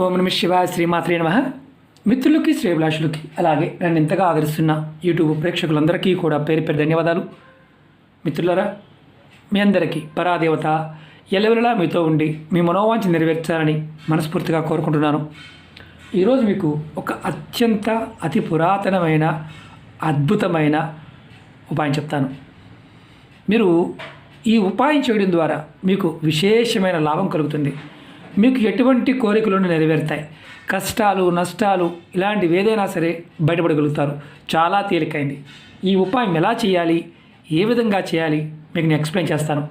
ఓం నమ శివాయ శ్రీమాత్రే నమ. మిత్రులకి శ్రేభిలాషులకి అలాగే నన్ను ఇంతగా ఆదరిస్తున్న యూట్యూబ్ ప్రేక్షకులందరికీ కూడా పేరు పేరు ధన్యవాదాలు. మిత్రులరా మీ అందరికీ పరాదేవత ఎలవెలలా మీతో ఉండి మీ మనోవాంఛ నెరవేర్చాలని మనస్ఫూర్తిగా కోరుకుంటున్నాను. ఈరోజు మీకు ఒక అత్యంత అతి పురాతనమైన అద్భుతమైన ఉపాయం చెప్తాను. మీరు ఈ ఉపాయం చేయడం ద్వారా మీకు విశేషమైన లాభం కలుగుతుంది. మీకు ఎటువంటి కోరికలను నెరవేరుతాయి. కష్టాలు నష్టాలు ఇలాంటివి ఏదైనా సరే బయటపడగలుగుతారు. చాలా తేలికైంది. ఈ ఉపాయం ఎలా చేయాలి? ఏ విధంగా చేయాలి? మీకు నేను ఎక్స్ప్లెయిన్ చేస్తాను.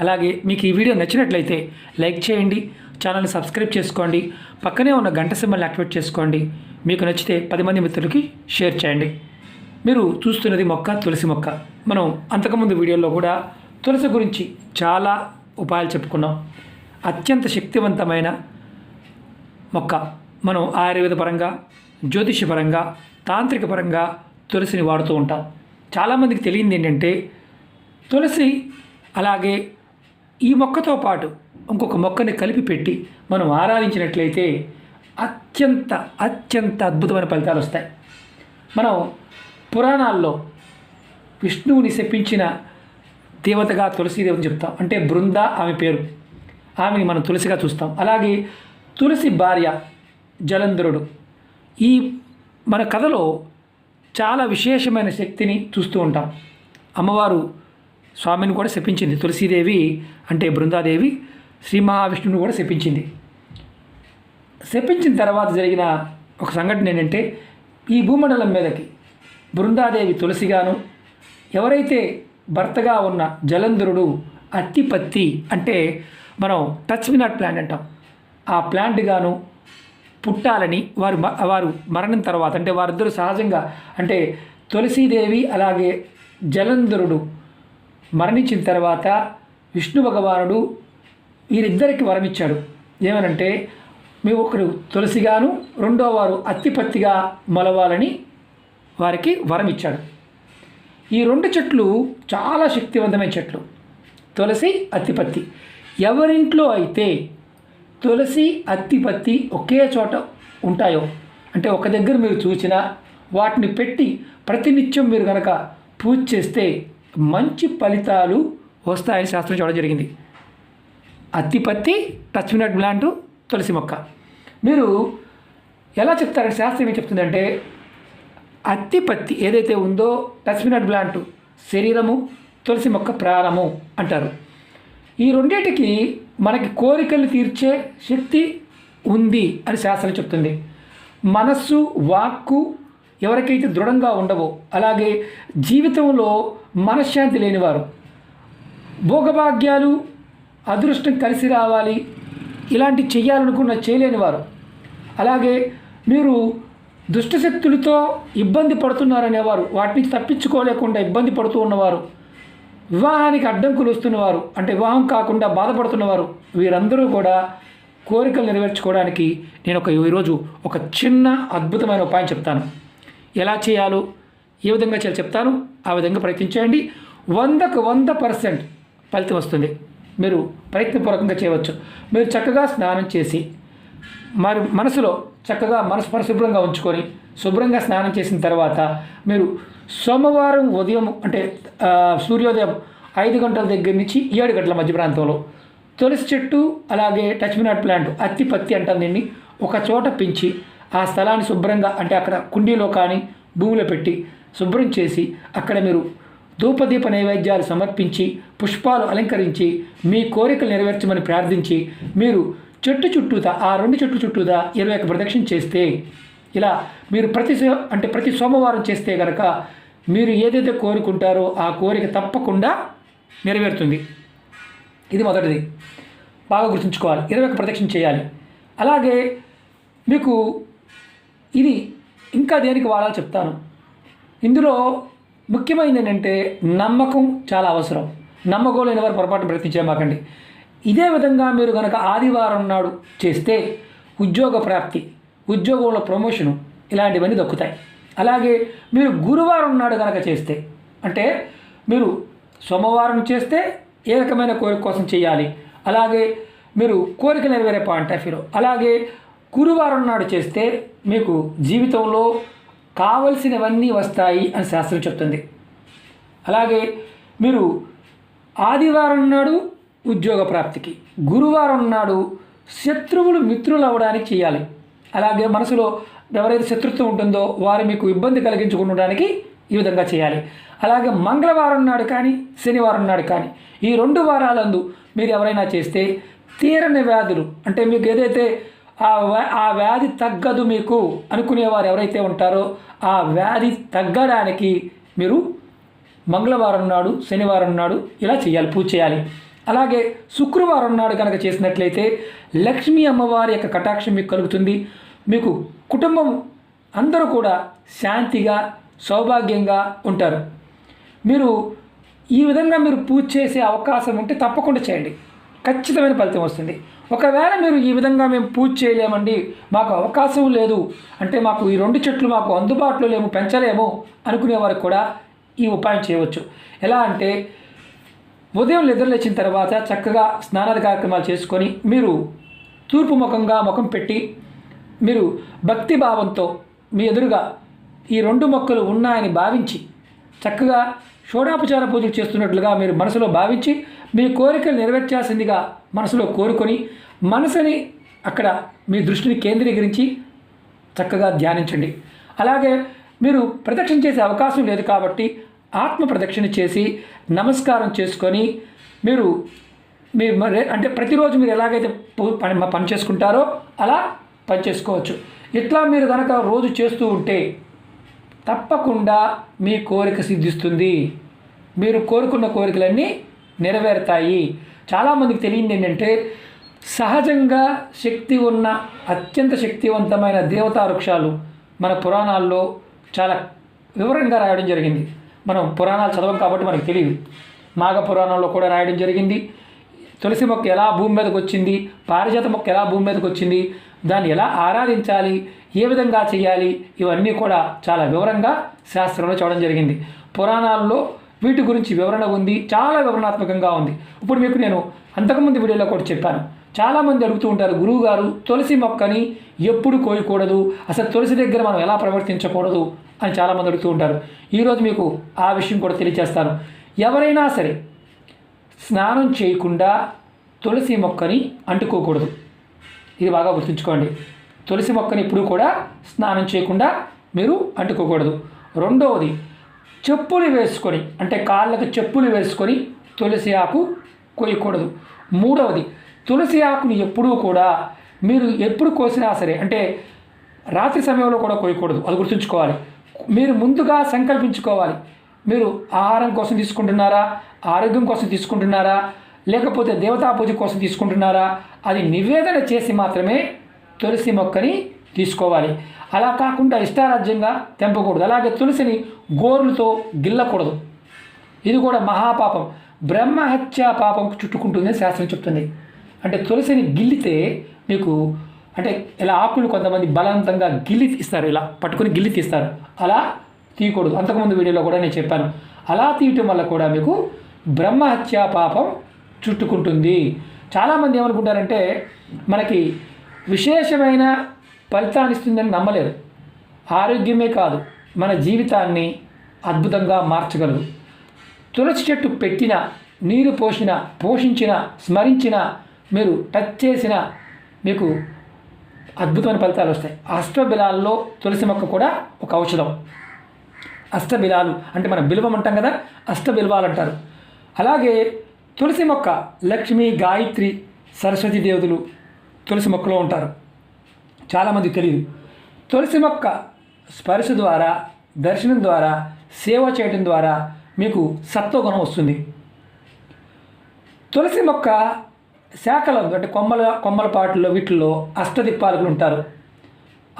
అలాగే మీకు ఈ వీడియో నచ్చినట్లయితే లైక్ చేయండి ఛానల్ని సబ్స్క్రైబ్ చేసుకోండి పక్కనే ఉన్న గంట సింబల్ని యాక్టివేట్ చేసుకోండి. మీకు నచ్చితే పది మంది మిత్రులకి షేర్ చేయండి. మీరు చూస్తున్నది మొక్క తులసి మొక్క. మనం అంతకుముందు వీడియోలో కూడా తులసి గురించి చాలా ఉపాయాలు చెప్పుకున్నాం. అత్యంత శక్తివంతమైన మొక్క. మనం ఆయుర్వేద పరంగా జ్యోతిష పరంగా తాంత్రిక పరంగా తులసిని వాడుతూ ఉంటాం. చాలామందికి తెలియంది ఏంటంటే తులసి అలాగే ఈ మొక్కతో పాటు ఇంకొక మొక్కని కలిపి పెట్టి మనం ఆరాధించినట్లయితే అత్యంత అత్యంత అద్భుతమైన ఫలితాలు వస్తాయి. మనం పురాణాల్లో విష్ణువుని శపించిన దేవతగా తులసీదేవని చెప్తాం. అంటే బృంద ఆమె పేరు. ఆమెని మనం తులసిగా చూస్తాం. అలాగే తులసి భార్య జలంధరుడు ఈ మన కథలో చాలా విశేషమైన శక్తిని చూస్తూ ఉంటాం. అమ్మవారు స్వామిని కూడా శపించింది. తులసీదేవి అంటే బృందాదేవి శ్రీ మహావిష్ణువుని కూడా శపించింది. శపించిన తర్వాత జరిగిన ఒక సంఘటన ఏంటంటే ఈ భూమండలం మీదకి బృందాదేవి తులసిగాను ఎవరైతే భర్తగా ఉన్న జలంధరుడు అత్తిపత్తి అంటే మనం టచ్ మీ నాట్ ప్లాంట్ అంటాం. ఆ ప్లాంట్ గాను పుట్టాలని వారు వారు మరణం తర్వాత అంటే వారిద్దరూ సహజంగా అంటే తులసీదేవి అలాగే జలంధరుడు మరణించిన తర్వాత విష్ణు భగవానుడు వీరిద్దరికి వరమిచ్చాడు. ఏమనంటే మీ ఒకరు తులసిగాను రెండో వారు అత్తిపత్తిగా మొలవాలని వారికి వరం ఇచ్చాడు ఈ రెండు చెట్లు చాలా శక్తివంతమైన చెట్లు. తులసి అత్తిపత్తి. ఎవరింట్లో అయితే తులసి అత్తిపత్తి ఒకే చోట ఉంటాయో అంటే ఒక దగ్గర మీరు చూసినా వాటిని పెట్టి ప్రతినిత్యం మీరు కనుక పూజ చేస్తే మంచి ఫలితాలు వస్తాయని శాస్త్రం చూడడం జరిగింది. అత్తిపత్తి టచ్ మినట్ ప్లాంట్ తులసి మొక్క. మీరు ఎలా చెప్తారంటే శాస్త్రం ఏం చెప్తుందంటే అత్తిపత్తి ఏదైతే ఉందో టచ్ మినట్ ప్లాంట్ శరీరము తులసి మొక్క ప్రాణము అంటారు. ఈ రెండింటికి మనకి కోరికలు తీర్చే శక్తి ఉంది అని శాస్త్రం చెప్తుంది. మనస్సు వాక్కు ఎవరికైతే దృఢంగా ఉండవో అలాగే జీవితంలో మనశ్శాంతి లేనివారు భోగభాగ్యాలు అదృష్టం కలిసి రావాలి ఇలాంటి చేయాలనుకున్న చేయలేని వారు అలాగే మీరు దుష్టశక్తులతో ఇబ్బంది పడుతున్నారనేవారు వాటి నుంచి తప్పించుకోలేకుండా ఇబ్బంది పడుతూ ఉన్నవారు వివాహానికి అడ్డంకులు వస్తున్నవారు అంటే వివాహం కాకుండా బాధపడుతున్నవారు వీరందరూ కూడా కోరికలు నెరవేర్చుకోవడానికి నేను ఒక ఈరోజు ఒక చిన్న అద్భుతమైన ఉపాయం చెప్తాను. ఎలా చేయాలో ఏ విధంగా చేయాలి చెప్తాను. ఆ విధంగా ప్రయత్నించేయండి వందకు వంద పర్సెంట్ ఫలితం వస్తుంది. మీరు ప్రయత్నపూర్వకంగా చేయవచ్చు. మీరు చక్కగా స్నానం చేసి మరి మనసులో చక్కగా మనసు పరిశుభ్రంగా ఉంచుకొని శుభ్రంగా స్నానం చేసిన తర్వాత మీరు సోమవారం ఉదయం అంటే సూర్యోదయం ఐదు గంటల దగ్గర నుంచి ఏడు గంటల మధ్య ప్రాంతంలో తులసి చెట్టు అలాగే టచ్ మినాట్ ప్లాంట్ అత్తి పత్తి అంటాం దీన్ని ఒక చోట పెంచి ఆ స్థలాన్ని శుభ్రంగా అంటే అక్కడ కుండీలో కానీ భూమిలో పెట్టి శుభ్రం చేసి అక్కడ మీరు ధూపదీప నైవేద్యాలు సమర్పించి పుష్పాలు అలంకరించి మీ కోరికలు నెరవేర్చమని ప్రార్థించి మీరు చెట్టు చుట్టూదా ఆ రెండు చెట్టు చుట్టూదా ఇరవై ఒక ప్రదక్షిణ చేస్తే ఇలా మీరు ప్రతి అంటే ప్రతి సోమవారం చేస్తే కనుక మీరు ఏదైతే కోరుకుంటారో ఆ కోరిక తప్పకుండా నెరవేరుతుంది. ఇది మొదటిది. బాగా గుర్తుంచుకోవాలి. ఇరవై ఒక ప్రదక్షిణ చేయాలి. అలాగే మీకు ఇది ఇంకా దేనికి వాడాలో చెప్తాను. ఇందులో ముఖ్యమైనది ఏంటంటే నమ్మకం చాలా అవసరం. నమ్మకం లేని వారు పొరపాటు ప్రయత్నించేమాకండి ఇదే విధంగా మీరు కనుక ఆదివారం నాడు చేస్తే ఉద్యోగ ప్రాప్తి ఉద్యోగంలో ప్రమోషను ఇలాంటివన్నీ దక్కుతాయి. అలాగే మీరు గురువారం నాడు కనుక చేస్తే అంటే మీరు సోమవారం చేస్తే ఏ రకమైన కోరిక కోసం చేయాలి? అలాగే మీరు కోరిక నెరవేరే పాయింట్ ఆఫ్ వ్యూలో అలాగే గురువారం నాడు చేస్తే మీకు జీవితంలో కావలసినవన్నీ వస్తాయి అని శాస్త్రం చెప్తుంది. అలాగే మీరు ఆదివారం నాడు ఉద్యోగ ప్రాప్తికి. గురువారం నాడు శత్రువులు మిత్రులు అవ్వడానికి చేయాలి. అలాగే మనసులో ఎవరైతే శత్రుత్వం ఉంటుందో వారు మీకు ఇబ్బంది కలిగించుకుండడానికి ఈ విధంగా చేయాలి. అలాగే మంగళవారం నాడు కానీ శనివారం నాడు కానీ ఈ రెండు వారాలందు మీరు ఎవరైనా చేస్తే తీరని వ్యాధులు అంటే మీకు ఏదైతే ఆ వ్యా ఆ వ్యాధి తగ్గదు మీకు అనుకునేవారు ఎవరైతే ఉంటారో ఆ వ్యాధి తగ్గడానికి మీరు మంగళవారం నాడు శనివారం నాడు ఇలా చేయాలి పూజ చేయాలి. అలాగే శుక్రవారం నాడు కనుక చేసినట్లయితే లక్ష్మీ అమ్మవారి యొక్క కటాక్షం మీకు కలుగుతుంది. మీకు కుటుంబం అందరూ కూడా శాంతిగా సౌభాగ్యంగా ఉంటారు. మీరు ఈ విధంగా మీరు పూజ చేసే అవకాశం ఉంటే తప్పకుండా చేయండి. ఖచ్చితమైన ఫలితం వస్తుంది. ఒకవేళ మీరు ఈ విధంగా మేము పూజ చేయలేమండి మాకు అవకాశం లేదు అంటే మాకు ఈ రెండు చెట్లు మాకు అందుబాటులో లేము పెంచలేము అనుకునే వారికి కూడా ఈ ఉపాయం చేయవచ్చు. ఎలా అంటే ఉదయం నిద్ర లేచిన తర్వాత చక్కగా స్నానాది కార్యక్రమాలు చేసుకొని మీరు తూర్పు ముఖంగా ముఖం పెట్టి మీరు భక్తి భావంతో మీ ఎదురుగా ఈ రెండు మొక్కలు ఉన్నాయని భావించి చక్కగా షోడాపచార పూజలు చేస్తున్నట్లుగా మీరు మనసులో భావించి మీ కోరికలు నెరవేర్చాల్సిందిగా మనసులో కోరుకొని మనసుని అక్కడ మీ దృష్టిని కేంద్రీకరించి చక్కగా ధ్యానించండి. అలాగే మీరు ప్రదక్షిణ చేసే అవకాశం లేదు కాబట్టి ఆత్మ ప్రదక్షిణ చేసి నమస్కారం చేసుకొని మీరు మీ మరి అంటే ప్రతిరోజు మీరు ఎలాగైతే పని పని చేసుకుంటారో అలా పని చేసుకోవచ్చు. ఇట్లా మీరు కనుక రోజు చేస్తూ ఉంటే తప్పకుండా మీ కోరిక సిద్ధిస్తుంది. మీరు కోరుకున్న కోరికలన్నీ నెరవేరుతాయి. చాలామందికి తెలియంది ఏంటంటే సహజంగా శక్తి ఉన్న అత్యంత శక్తివంతమైన దేవతా వృక్షాలు మన పురాణాల్లో చాలా వివరంగా రాయడం జరిగింది. మనం పురాణాలు చదవం కాబట్టి మనకు తెలియదు. మాఘ పురాణంలో కూడా రాయడం జరిగింది. తులసి మొక్క ఎలా భూమి మీదకి వచ్చింది? పారిజాత మొక్క ఎలా భూమి మీదకి వచ్చింది? దాన్ని ఎలా ఆరాధించాలి? ఏ విధంగా చేయాలి? ఇవన్నీ కూడా చాలా వివరంగా శాస్త్రంలో చూడడం జరిగింది. పురాణాల్లో వీటి గురించి వివరణ ఉంది. చాలా వివరణాత్మకంగా ఉంది. ఇప్పుడు మీకు నేను అంతకుముందు వీడియోలో కూడా చెప్పాను. చాలామంది అడుగుతూ ఉంటారు గురువు గారు తులసి మొక్కని ఎప్పుడు కోయకూడదు? అసలు తులసి దగ్గర మనం ఎలా ప్రవర్తించకూడదు? అని చాలామంది అడుగుతూ ఉంటారు. ఈరోజు మీకు ఆ విషయం కూడా తెలియజేస్తాను ఎవరైనా సరే స్నానం చేయకుండా తులసి మొక్కని అంటుకోకూడదు. ఇది బాగా గుర్తుంచుకోండి. తులసి మొక్కని ఎప్పుడు కూడా స్నానం చేయకుండా మీరు అంటుకోకూడదు. రెండవది చెప్పులు వేసుకొని అంటే కాళ్ళకు చెప్పులు వేసుకొని తులసి ఆకు కొయ్యకూడదు మూడవది తులసి ఆకుని ఎప్పుడూ కూడా మీరు ఎప్పుడు కోసినా సరే అంటే రాత్రి సమయంలో కూడా కోయకూడదు. అది గుర్తుంచుకోవాలి. మీరు ముందుగా సంకల్పించుకోవాలి. మీరు ఆహారం కోసం తీసుకుంటున్నారా? ఆరోగ్యం కోసం తీసుకుంటున్నారా? లేకపోతే దేవతా పూజ కోసం తీసుకుంటున్నారా? అది నివేదన చేసి మాత్రమే తులసి మొక్కని తీసుకోవాలి. అలా కాకుండా ఇష్టారాజ్యంగా తెంపకూడదు. అలాగే తులసిని గోర్లతో గిల్లకూడదు. ఇది కూడా మహాపాపం. బ్రహ్మహత్యా పాపం చుట్టుకుంటుందని శాస్త్రం చెప్తుంది. అంటే తులసిని గిల్లితే మీకు అంటే ఇలా ఆకులు కొంతమంది బలవంతంగా గిల్లి తీస్తారు ఇలా పట్టుకొని గిల్లి తీస్తారు. అలా తీయకూడదు. అంతకుముందు వీడియోలో కూడా నేను చెప్పాను. అలా తీయటం వల్ల కూడా మీకు బ్రహ్మహత్య పాపం చుట్టుకుంటుంది. చాలామంది ఏమనుకుంటారంటే మనకి విశేషమైన ఫలితాన్ని ఇస్తుందని నమ్మలేరు. ఆరోగ్యమే కాదు మన జీవితాన్ని అద్భుతంగా మార్చగలదు. తులసి చెట్టు పెట్టిన నీరు పోసిన పోషించిన స్మరించిన మీరు టచ్ చేసిన మీకు అద్భుతమైన ఫలితాలు వస్తాయి. అష్టబిలాల్లో తులసి మొక్క కూడా ఒక ఔషధం. అష్టబిలాలు అంటే మనం బిల్వం అంటాం కదా అష్టబిల్వాలు అంటారు. అలాగే తులసి మొక్క లక్ష్మి గాయత్రి సరస్వతి దేవతలు తులసి మొక్కలో ఉంటారు. చాలామంది తెలియదు తులసి మొక్క స్పర్శ ద్వారా దర్శనం ద్వారా సేవ చేయటం ద్వారా మీకు సత్వగుణం వస్తుంది. తులసి మొక్క శాఖలు అంటే కొమ్మల కొమ్మల పాటల్లో వీటిల్లో అష్టదిప్పాలకులు ఉంటారు.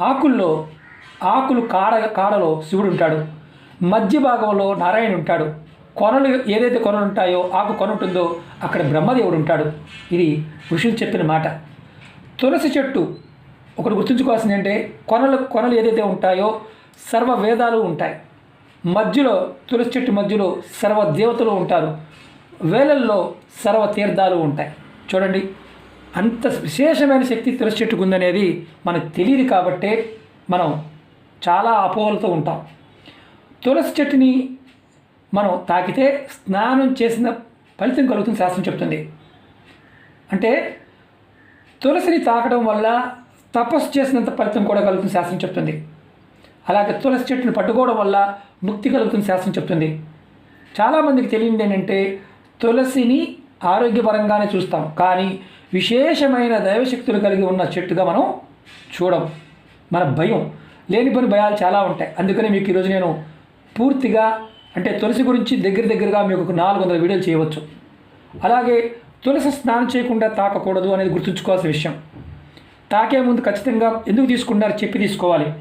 ఆకుల్లో ఆకులు కాడ కాడలో శివుడు ఉంటాడు. మధ్య భాగంలో నారాయణ ఉంటాడు. కొనలు ఏదైతే కొనలు ఉంటాయో ఆకు కొన ఉంటుందో అక్కడ బ్రహ్మదేవుడు ఉంటాడు. ఇది ఋషులు చెప్పిన మాట. తులసి చెట్టు ఒకటి గుర్తుంచుకోవాల్సింది అంటే కొనలు కొనలు ఏదైతే ఉంటాయో సర్వ వేదాలు ఉంటాయి. మధ్యలో తులసి చెట్టు మధ్యలో సర్వ దేవతలు ఉంటారు. వేలల్లో సర్వ తీర్థాలు ఉంటాయి. చూడండి అంత విశేషమైన శక్తి తులసి చెట్టుకు ఉందనేది మనకు తెలియదు కాబట్టే మనం చాలా అపోహలతో ఉంటాం. తులసి చెట్టుని మనం తాకితే స్నానం చేసిన ఫలితం కలుగుతుంది శాస్త్రం చెప్తుంది. అంటే తులసిని తాకడం వల్ల తపస్సు చేసినంత ఫలితం కూడా కలుగుతుంది శాస్త్రం చెప్తుంది. అలాగే తులసి చెట్టుని పట్టుకోవడం వల్ల ముక్తి కలుగుతుంది శాస్త్రం చెప్తుంది. చాలామందికి తెలియంది ఏంటంటే తులసిని ఆరోగ్యపరంగానే చూస్తాం. కానీ విశేషమైన దైవశక్తులు కలిగి ఉన్న చెట్టుగా మనం చూడం మన భయం లేని పని భయాలు చాలా ఉంటాయి. అందుకని మీకు ఈరోజు నేను పూర్తిగా అంటే తులసి గురించి దగ్గర దగ్గరగా మీకు ఒక నాలుగు వందల వీడియోలు చేయవచ్చు. అలాగే తులసి స్నానం చేయకుండా తాకకూడదు అనేది గుర్తుంచుకోవాల్సిన విషయం. తాకే ముందు ఖచ్చితంగా ఎందుకు తీసుకున్నారు చెప్పి తీసుకోవాలి.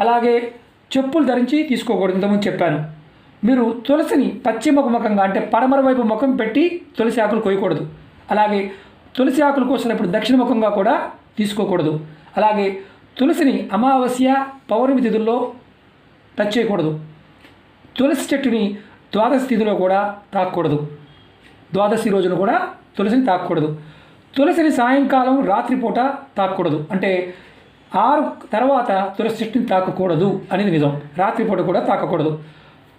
అలాగే చెప్పులు ధరించి తీసుకోకూడదు. ఇంతకుముందు చెప్పాను. మీరు తులసిని పశ్చిమ ముఖంగా అంటే పడమర వైపు ముఖం పెట్టి తులసి ఆకులు కోయకూడదు. అలాగే తులసి ఆకులు కోసినప్పుడు దక్షిణ ముఖంగా కూడా తీసుకోకూడదు. అలాగే తులసిని అమావాస్య పౌర్ణమి తిథుల్లో టచ్ చేయకూడదు. తులసి చెట్టుని ద్వాదశి తిథిలో కూడా తాకూడదు. ద్వాదశి రోజున కూడా తులసిని తాకూడదు. తులసిని సాయంకాలం రాత్రిపూట తాకూడదు. అంటే ఆరు తర్వాత తులసి చెట్టుని తాకకూడదు అనేది నిజం. రాత్రిపూట కూడా తాకకూడదు.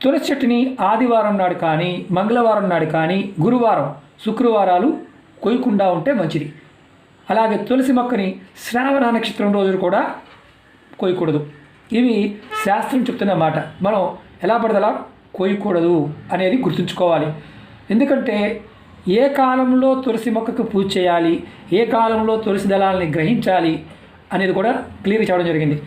తులసి చెట్టుని ఆదివారం నాడు కానీ మంగళవారం నాడు కానీ గురువారం శుక్రవారాలు కొయ్యకుండా ఉంటే మంచిది. అలాగే తులసి మొక్కని శ్రావణ నక్షత్రం రోజులు కూడా కోయకూడదు ఇవి శాస్త్రం చెప్తున్న మాట. మనం ఎలా పడదలా కోయకూడదు అనేది గుర్తుంచుకోవాలి. ఎందుకంటే ఏ కాలంలో తులసి మొక్కకు పూజ చేయాలి ఏ కాలంలో తులసి దళాలని గ్రహించాలి అనేది కూడా క్లియర్ చేయడం జరిగింది.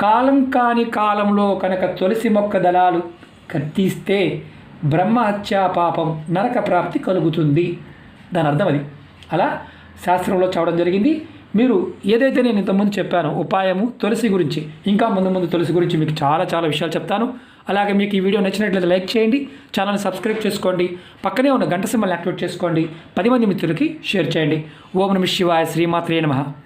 కాలం కాని కాలంలో కనుక తులసి మొక్క దళాలు కత్తిస్తే బ్రహ్మహత్యా పాపం నరక ప్రాప్తి కలుగుతుంది. దాని అర్థం అది. అలా శాస్త్రంలో చదవడం జరిగింది. మీరు ఏదైతే నేను ఇంతకుముందు చెప్పానో ఉపాయము తులసి గురించి ఇంకా ముందు ముందు తులసి గురించి మీకు చాలా చాలా విషయాలు చెప్తాను. అలాగే మీకు ఈ వీడియో నచ్చినట్లయితే లైక్ చేయండి ఛానల్ని సబ్స్క్రైబ్ చేసుకోండి పక్కనే ఉన్న గంట సింబల్ యాక్టివేట్ చేసుకోండి పది మంది మిత్రులకి షేర్ చేయండి. ఓం నమ శివాయ శ్రీమాత్రే నమ.